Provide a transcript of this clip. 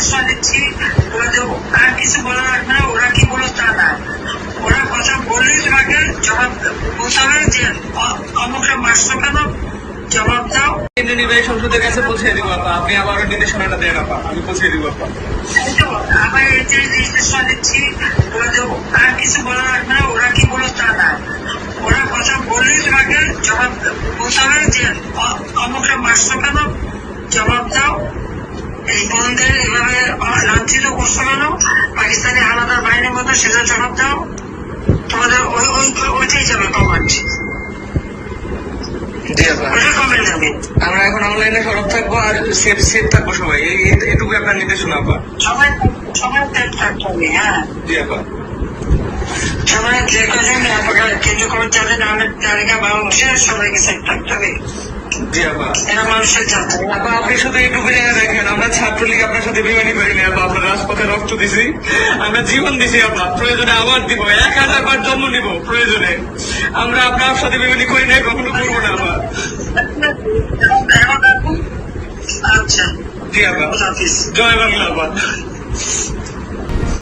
নির্দেশনা দিচ্ছি। আর কিছু বলা লাগবে না ওরা কি বলো তা না। ওরা কথা বললেই তোমাকে জবাব বলতে হবে যে অ- অমুকটা মারছো কেন? জবাব দাও। কেন্দ্রীয় নির্বাহী সংসদের কাছে পৌঁছে দিব আপা। আপনি আবারও নির্দেশনাটা দেন আপা। আমি পৌঁছে দিব আপা। আবার এই যে নির্দেশনা দিচ্ছি আর কিছু বলা লাগবে না ওরা কি বলো তা না। ওরা কথা বললেই তোমাকে জবাব বলতে হবে যে অ- অমুকটা মারছো কেন? জবাব দাও। এই বোনদের পাকিস্তানি আলাদা বাহিনীর মতো সেটা জবাব দাও। তোমাদের ওই ওই ওইটাই যাবে কমান্ড আমরা এখন অনলাইনে সরব থাকব আর সেফ সেফ থাকব সবাই। এটুকু আপনার নির্দেশনা আপা। সবাই সবাই টেট থাকতে হবে হ্যাঁ। জি আপা। সবাই যে কজন আপনারা কেন্দ্র কমিটি যাবেন আহমেদ তালিকা বাংলাদেশের সবাইকে সেট থাকতে হবে। জি আপা এরা মানুষের জানতে আপা আপনি শুধু একটু জেনে রাখেন আমরা ছাত্রলীগ আপনার সাথে বিমানি করিনি আপা আমরা রাজপথে রক্ত দিছি। আমরা জীবন দিছি আপা প্রয়োজনে আবার দিব এক হাজার বার জন্ম নিব প্রয়োজনে। আমরা আপনার সাথে বিমানি করি নাই কখনো করব না আপা আচ্ছা। জি আপা জয় বাংলা আপা